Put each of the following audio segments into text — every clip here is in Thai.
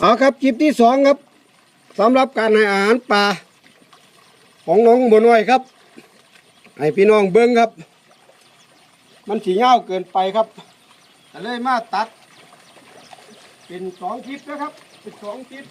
เอาครับคลิปที่สองครับสำหรับการให้อาหารปลาของน้องบัวน้ครับ ให้พี่น้องเบิ้งครับ มันสีเงาเกินไปครับเลยมาตัด เป็นสองคลิปนะครับเป็นสองคลิป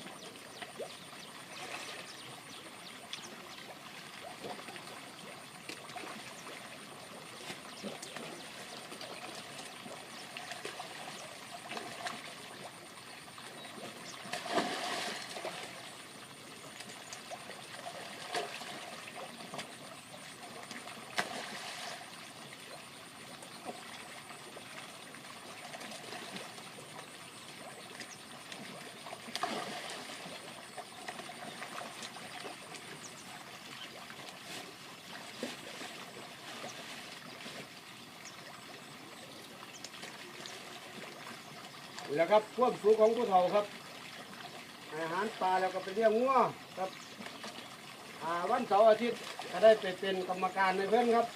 แหละครับควบสูงของผู้เฒ่าครับ อาหารปลาแล้วก็ไปเลี้ยงงัวครับอ่าวันเสาร์อาทิตย์ก็ได้ไปเป็นกรรมการในเพื่อนครับ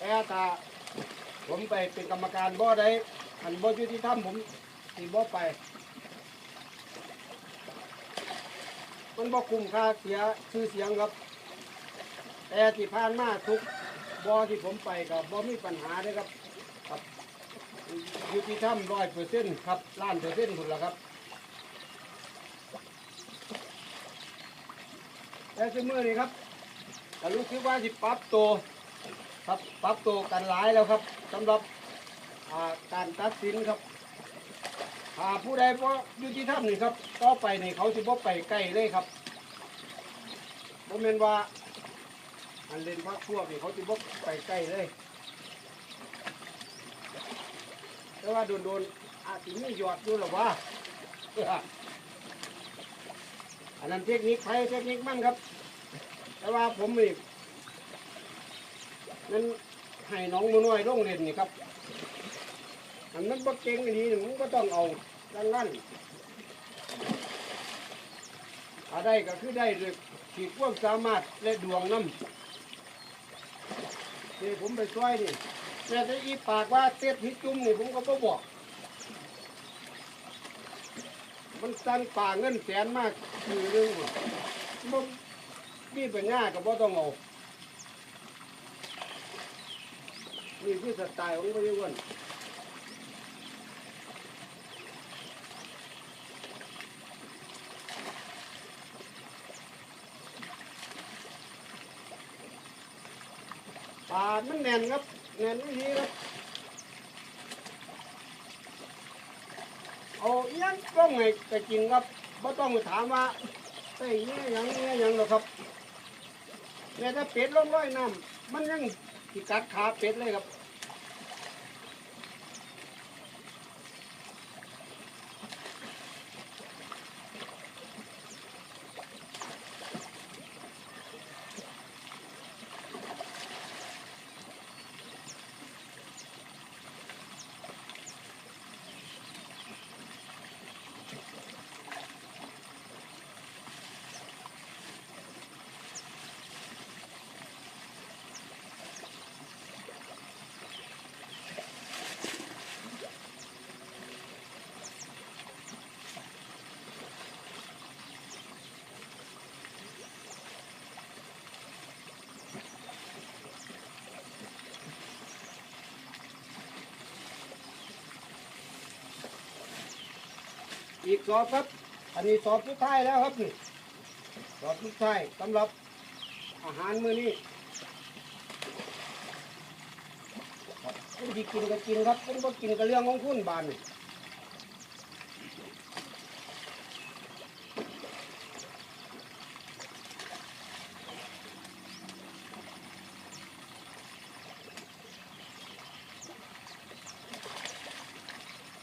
แอตาผมไปเป็นกรรมการบ่ได้อันบ่ยุติธรรมผมสิบ่ไป มันบ่คุ้มค่าเสียชื่อเสียงครับ แต่ที่ผ่านมาทุกบ่อที่ผมไปก็บ่มีปัญหาเลยครับ ยุติธรรมร้อยเปอร์เซ็นต์ครับล้านเปอร์เซ็นต์คุณละครับแต่ชั่มือนี้ครับก็รู้สึกว่าสิปรับตัวครับปรับตัวกันหลายแล้วครับสำหรับการตัดสินครับหาผู้ใดเพราะยุติธรรมนี่ครับต่อไปนี่เขาสิบ่ไปใกล้เลยครับบ่แม่นว่าอันเล่นพักพวกนี่เขาสิบ่ไปใกล้เลย แต่ว่าโดนๆอาจจะมีหยอดอยู่หรอวะอันนั้นเทคนิคใครเทคนิคมั่นครับ แต่ว่าผมนี่นั้นให้น้องมือน้อยลงเล่นนี่ครับอันนั้นบ่เก่งอันนี้มันก็ต้องเอาดังนั้นถ้าได้ก็คือได้เลยขีดความสามารถและดวงน้ำนี่ผมไปช่วยนี่ แต่ถ้อีปากว่าเต็ดหิจุ่มนี่ผมก็บ่บอก มันสั่นป่าเงินแสนมากคือเรื่องบ่มีปัญญาก็บ่ต้องเอานี่คือสไตล์ของพระเยวันป่ามันแน่นครับ แน่นไม่ดีนะเอาอิหยังต้องไงก็จริงครับไม่ต้องถามว่าไอ้เงี้ยยังเงี้ยยังหรอกครับเนี่ยถ้าเป็ดลงร้อยน้ำมันยังติกัดขาเป็ดเลยครับ อีกสอบครับ อันนี้สอบสุดท้ายแล้วครับนี่สอบสุดท้ายสำหรับอาหารมื้อนี้คุณที่กินก็กินครับคุณก็กินก็เรื่องของคุณบานนี่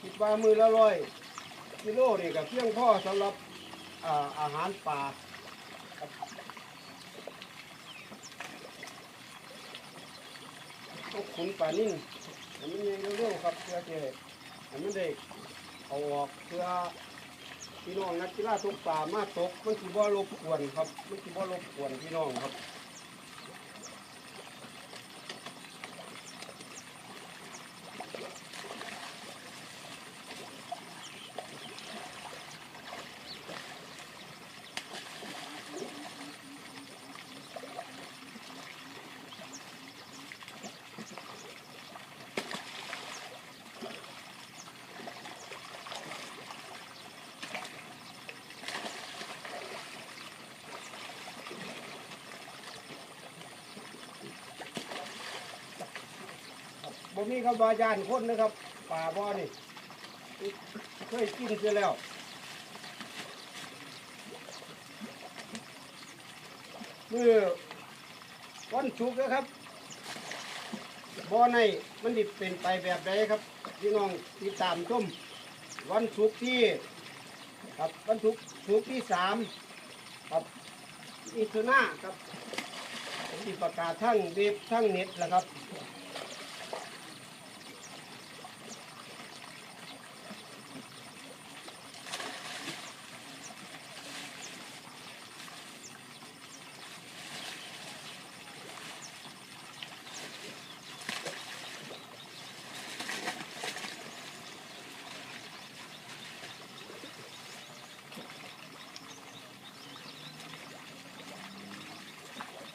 คิดว่ามือละร้อย กิโลนี่ก็เพียงพอสำหรับอ่าอาหารป่าครับต้องขุนป่านิ่งให้มันยังเร็วๆครับเพื่อจะให้มันได้เอาออกเพื่อพี่น้องนักกีฬาตกป่ามาตกมันคือบ่รบกวนครับมันคือบ่รบกวนพี่น้องครับ ผมมีคำว่ายานคนนะครับ ป่าบ่อนี่เคยกินเสียแล้วมือวันศุกนะครับบ่อในมันดิบเป็นไปแบบใดครับพี่น้องติดตามชมวันศุกที่ครับวันศุกร์ศุกที่สามครับอิสนาครับผมประกาศทั้งเว็บทั้งเน็ตแล้วครับ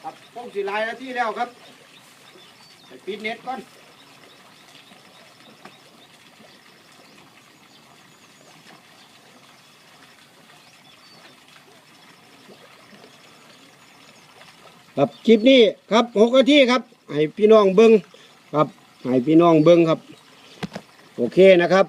ครับผมสิลายนาที่แล้วครับไปปิดเน็ตก่อนครับคลิปนี้ครับหกนาทีครับให้พี่น้องเบิ้งครับให้พี่น้องเบิ้งครับ โอเคนะครับ